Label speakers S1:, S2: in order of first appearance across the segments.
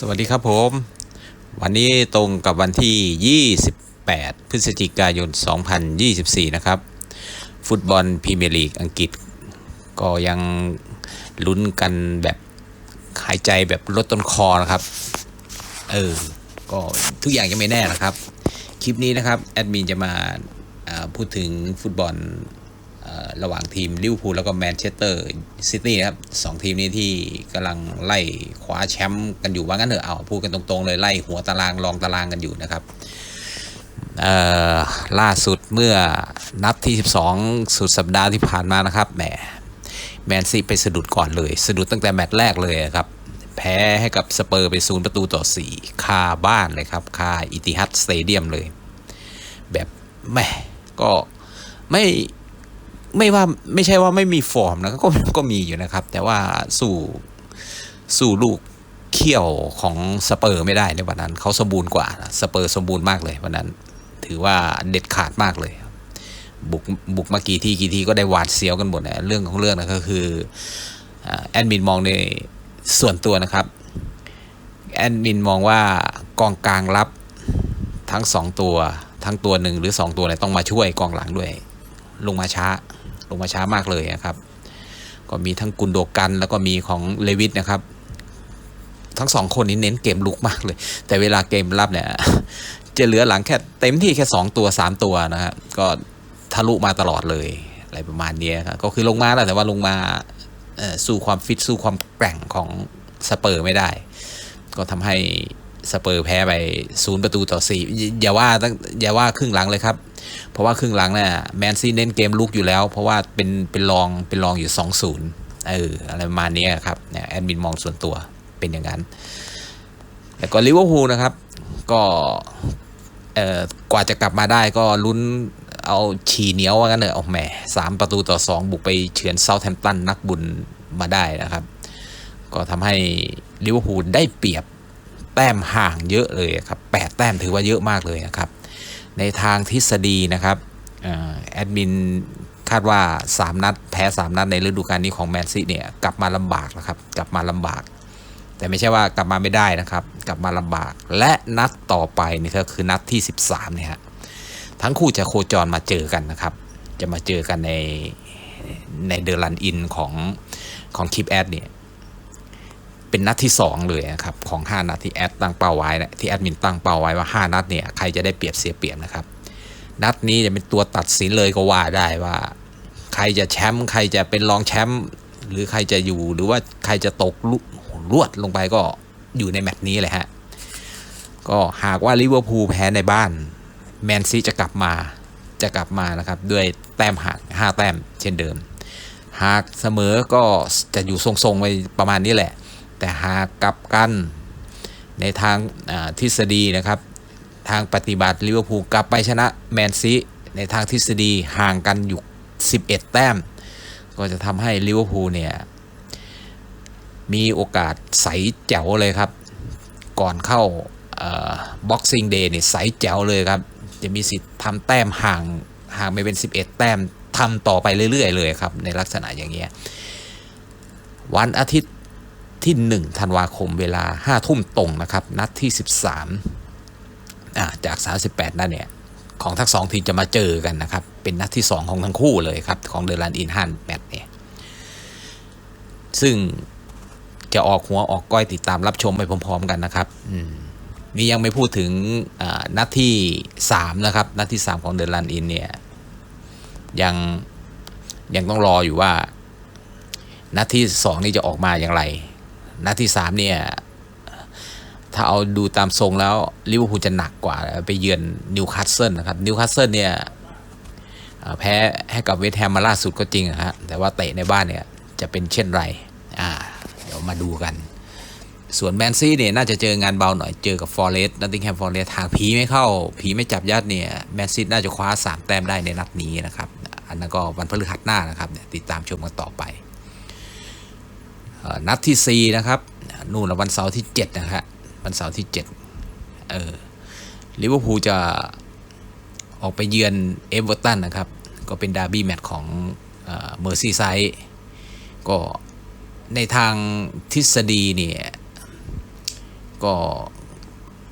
S1: สวัสดีครับผม วันนี้ตรงกับวันที่ 28 พฤศจิกายน 2024 นะครับ ฟุตบอลพรีเมียร์ลีกอังกฤษ ก็ยังลุ้นกันแบบหายใจแบบลดต้นคอนะครับ เออ ก็ทุกอย่างยังไม่แน่นะครับ คลิปนี้นะครับ แอดมินจะมาพูดถึงฟุตบอล ระหว่างทีมลิเวอร์พูลแล้วก็แมนเชสเตอร์ซิตี้ครับสองทีมนี้ที่กำลังไล่คว้าแชมป์กันอยู่ว่างั้นเถอะเอาพูดกันตรงๆเลยไล่หัวตารางรองตารางกันอยู่นะครับล่าสุดเมื่อนัดที่ 12 สุดสัปดาห์ที่ผ่านมานะครับแหมแมนซีไปสะดุดก่อนเลย สะดุดตั้งแต่แมตช์แรกเลยครับ แพ้ให้กับสเปอร์ไปศูนย์ประตูต่อ 4 คาบ้านเลยครับ คาอิติฮัดสเตเดียมเลย แบบแหม่ก็ไม่ ไม่ว่าไม่ใช่ว่าไม่มีฟอร์มนะก็ก็มีอยู่นะครับ แต่ว่าสู้สู้ลูกเขี้ยวของสเปอร์ไม่ได้ในวันนั้นเขาสมบูรณ์กว่านะสเปอร์สมบูรณ์มากเลยวันนั้น ถือว่าเด็ดขาดมากเลย บุกบุกมากี่ทีกี่ทีก็ได้หวาดเสียวกันหมดนะเรื่องของเรื่องนะก็คือแอดมินมองในส่วนตัวนะครับแอดมินมองว่ากองกลางรับทั้งสองตัว ทั้งตัวหนึ่งหรือสองตัวเนี่ยต้องมาช่วยกองหลังด้วย ลงมาช้า ลงมาช้ามากเลยนะครับ ก็มีทั้งกุนโดกันแล้วก็มีของเลวิสนะครับ ทั้งสองคนนี้เน้นเกมลุกมากเลย แต่เวลาเกมรับเนี่ยจะเหลือหลังแค่เต็มที่แค่สองตัวสามตัวนะฮะก็ทะลุมาตลอดเลยอะไรประมาณนี้ครับก็คือลงมาแล้วแต่ว่าลงมาสู้ความฟิตสู้ความแกร่งของสเปอร์ไม่ได้ ก็ทำให้ สเปอร์แพ้ไปศูนย์ประตูต่อสี่อย่าอย่าว่าตั้งอย่าว่าครึ่งหลังเลยครับ เพราะว่าครึ่งหลังเนี่ยแมนซีเน้นเกมลุกอยู่แล้ว เพราะว่าเป็นเป็นรองเป็นรองอยู่2อศูนย์เอออะไรประมาณนี้ครับเนี่ยแอดมินมองส่วนตัวเป็นอย่างนั้น แล้วก็ลิเวอร์พูลนะครับ ก็เอ่อกว่าจะกลับมาได้ก็ลุ้นเอาฉีเหนียวว่างั้นเถอะเอาแหมสามประตูต่อสองบุกไปเฉือนเซาแฮมป์ตันนักบุญมาได้นะครับ ก็ทำให้ลิเวอร์พูลได้เปรียบ แต้มห่างเยอะเลยครับแปดแต้มถือว่าเยอะมากเลยนะครับ ในทางทฤษฎีนะครับแอดมินคาดว่า 3 นัด แพ้ 3 นัดในฤดูกาลนี้ของแมนซีเนี่ยกลับมาลำบากนะครับกลับมาลำบาก แต่ไม่ใช่ว่ากลับมาไม่ได้นะครับ กลับมาลำบาก และนัดต่อไปนี่ก็คือนัดที่ 13เนี่ยฮะทั้งคู่จะโคจรมาเจอกันนะครับ จะมาเจอกันในในเดอรลันอินของของคลิปแอดเนี่ย เป็นนัดที่ 2 เลยนะครับของ 5 นัดที่แอดตั้งเป้าไว้นะที่แอดมินตั้งเป้าไว้ว่า 5 นัดเนี่ยใครจะได้เปรียบเสียเปรียบนะครับ นัดนี้จะเป็นตัวตัดสินเลยก็ว่าได้ว่า ใครจะแชมป์ใครจะเป็นรองแชมป์หรือใครจะอยู่หรือว่าใครจะตกลุรวดลงไปก็อยู่ในแมตช์นี้แหละฮะก็หากว่าลิเวอร์พูลแพ้ในบ้านแมนซีจะกลับมาจะกลับมานะครับด้วยแต้มห่าง5แต้มเช่นเดิม หากเสมอก็จะอยู่ทรงๆไปประมาณนี้แหละ แต่หากกลับกันในทางทฤษฎีนะครับ ทางปฏิบัติลิเวอร์พูลกลับไปชนะแมนซีในทางทฤษฎีห่างกันอยู่ 11 แต้ม ก็จะทำให้ลิเวอร์พูลเนี่ย มีโอกาสใสแจ๋วเลยครับ ก่อนเข้าบ็อกซิ่งเดย์เนี่ยใสแจ๋วเลยครับ จะมีสิทธิ์ทำแต้มห่างห่างไปเป็น 11 แต้มทำต่อไปเรื่อย ๆ เลยครับ ในลักษณะอย่างเงี้ยวันอาทิตย์ ที่ 1 ธันวาคมเวลา 5 ทุ่มตรงนะครับ นัดที่ 13อ่าจาก 38 นัดเนี่ย ของทั้งสองทีมจะมาเจอกันนะครับ เป็นนัดที่ 2 ของทั้งคู่เลยครับ ของเดลันอินฮันแมตเนี่ย ซึ่งจะออกหัวออกก้อยติดตามรับชมไปพร้อมๆกันนะครับ อืมนี่ยังไม่พูดถึงนัดที่ 3 นะครับ นัดที่ 3 ของเดลันอินเนี่ยยังยังต้องรออยู่ว่า นัดที่ 2 นี่จะออกมาอย่างไร นัดที่3เนี่ยถ้าเอาดูตามทรงแล้วลิเวอร์พูลจะหนักกว่าไปเยือนนิวคาสเซิลนะครับนิวคาสเซิลเนี่ยแพ้ให้กับเวสต์แฮมมาล่าสุดก็จริงอะฮะแต่ว่าเตะในบ้านเนี่ยจะเป็นเช่นไรอ่าเดี๋ยวมาดูกัน ส่วนแมนซีเนี่ยน่าจะเจองานเบาหน่อยเจอกับฟอร์เรสต์นัตติงแฮมฟอร์เรสต์หากผีไม่เข้า ผีไม่จับยัดเนี่ยแมนซีน่าจะคว้า 3 แต้มได้ในนัดนี้นะครับ อันนั้นก็วันพฤหัสหน้านะครับเนี่ยติดตามชมกันต่อไป นัดที่ 4 นะครับ นู่นวันเสาร์ที่ 7 นะครับวันเสาร์ที่7เออลิเวอร์พูลจะออกไปเยือนเอเวอร์ตันนะครับ ก็เป็นดาร์บี้แมตช์ของเมอร์ซีไซด์ก็ในทางทฤษฎีเนี่ยก็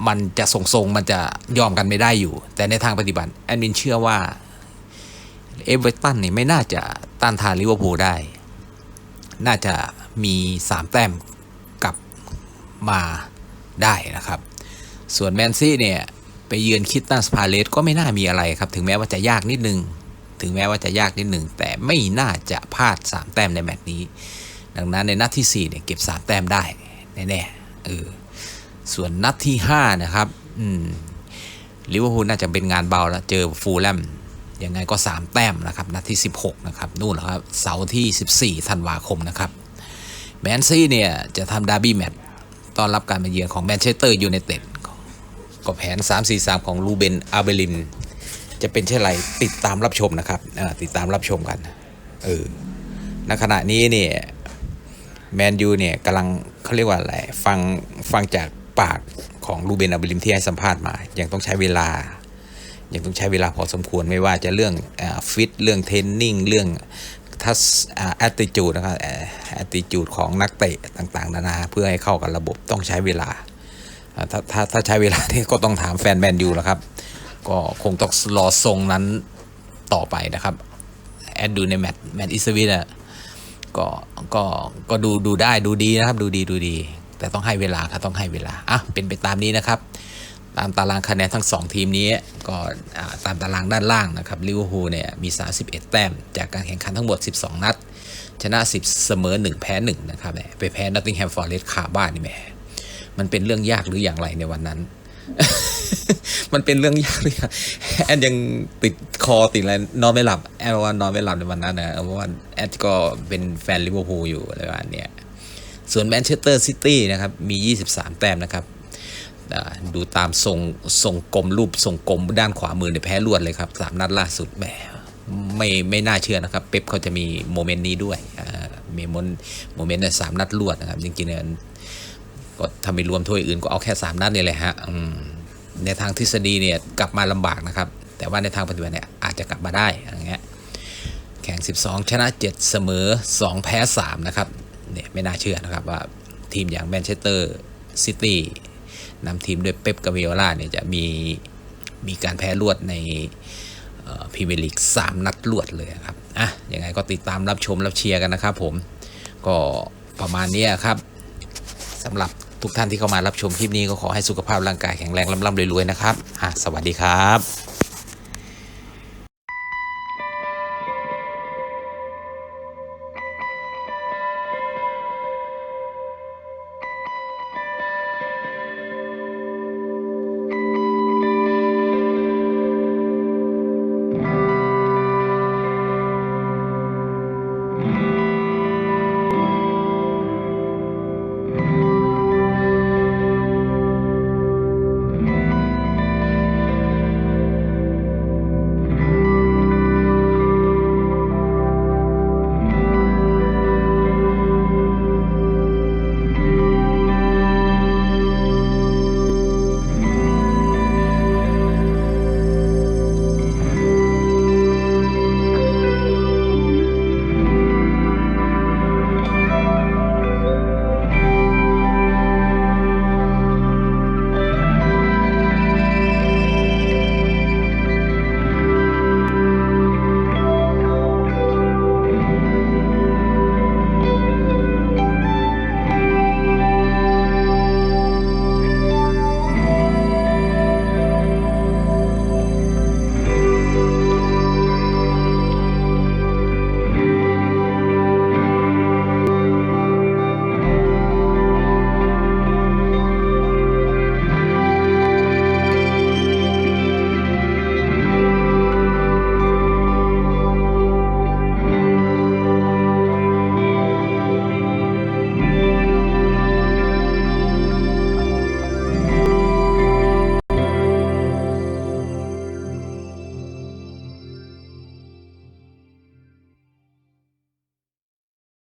S1: มันจะทรงๆ มันจะยอมกันไม่ได้อยู่ แต่ในทางปฏิบัติ แอดมินเชื่อว่าเอเวอร์ตันนี่ไม่น่าจะต้านทานลิเวอร์พูลได้ น่าจะ มี 3 แต้มกลับมาได้นะครับ ส่วนแมนซี่เนี่ย ไปเยือนคิตตันสพาเลสก็ไม่น่ามีอะไรครับ ถึงแม้ว่าจะยากนิดนึง ถึงแม้ว่าจะยากนิดนึง แต่ไม่น่าจะพลาด 3 แต้มในแมตช์นี้ ดังนั้นในนัดที่4เนี่ยเก็บ 3 แต้มได้แน่ๆเออส่วนนัดที่ 5 นะครับอืมลิเวอร์พูลน่าจะเป็นงานเบาแล้ว เจอฟูลแลมยังไงก็ 3 แต้มนะครับ นัดที่ 16 นะครับ นู่นแหละครับ เสาร์ที่ 14 ธันวาคมนะครับ แมนซี่เนี่ยจะทำดาร์บี้แมตช์ต้อนรับการมาเยือนของแมนเชสเตอร์ยูไนเต็ดก็แผน 3-4-3 ของลูเบนอาเบลิน จะเป็นเช่นไรติดตามรับชมนะครับอ่าติดตามรับชมกันเออณขณะนี้เนี่ยแมนยูเนี่ยกำลังเขาเรียกว่าอะไรฟังฟังจากปากของลูเบนอาเบลิมที่ให้สัมภาษณ์มา ยังต้องใช้เวลา ยังต้องใช้เวลาพอสมควรไม่ว่าจะเรื่องฟิตเรื่องเทรนนิ่งเรื่อง ทัศแอตติจูดนะครับแอตติจูดของนักเตะต่างๆ นานาเพื่อให้เข้ากับระบบต้องใช้เวลา ถ้าถ้าถ้าใช้เวลาที่ก็ต้องถามแฟนแมนยูแล้วครับ ก็คงต้องรอทรงนั้นต่อไปนะครับ แอดดูในแมตช์แมตช์อิสวิตอะก็ก็ก็ดูดูได้ดูดีนะครับ ดูดีดูดี แต่ต้องให้เวลาครับต้องให้เวลาอะเป็นไปตามนี้นะครับ ตามตารางคะแนนทั้ง 2 ทีมนี้ก็ตามตารางด้านล่างนะครับลิเวอร์พูลเนี่ยมี 31 แต้ม จากการแข่งขันทั้งหมด 12 นัด ชนะ 10 เสมอ 1 แพ้ 1 นะครับแหมไปแพ้นอตติงแฮมฟอร์เรสต์คาบ้านนี่แหมมันเป็นเรื่องยากหรืออย่างไรในวันนั้น มันเป็นเรื่องยากเลยอแอนยังติดคอติดอะไรนอนไม่หลับ แอนบอกว่านอนไม่หลับในวันนั้นนะเพราะว่าแอนก็เป็นแฟนลิเวอร์พูลอยู่อะไรประมาณเนี้ยส่วนแมนเชสเตอร์ซิตี้นะครับมี 23 แต้มนะครับ ดูตามทรงทรงกลมรูปทรงกลมด้านขวามือเนี่ยแพ้รวดเลยครับสามนัดล่าสุดแหมไม่ไม่น่าเชื่อนะครับ เป๊ปเขาจะมีโมเมนต์นี้ด้วยมีโมเมนต์โมเมนต์ในสามนัดรวดนะครับ จริงๆเนี่ยก็ถ้าไม่รวมถ้วยอื่นก็เอาแค่ 3 นัดนี่แหละฮะในทางทฤษฎีเนี่ยกลับมาลำบากนะครับ แต่ว่าในทางปฏิบัติเนี่ยอาจจะกลับมาได้อย่างเงี้ยแข่ง 12 ชนะ 7 เสมอ 2 แพ้ 3 นะครับเนี่ยไม่น่าเชื่อนะครับว่าทีมอย่างแมนเชสเตอร์ซิตี้ นำทีมด้วยเป๊ปกาเวโอล่าเนี่ยจะมีมีการแพ้รวดในพรีเมียร์ลีก3นัดรวดเลยครับอะยังไงก็ติดตามรับชมรับเชียร์กันนะครับผมก็ประมาณนี้ครับสำหรับทุกท่านที่เข้ามารับชมคลิปนี้ก็ขอให้สุขภาพร่างกายแข็งแรงร่ำๆรวยๆนะครับอะสวัสดีครับ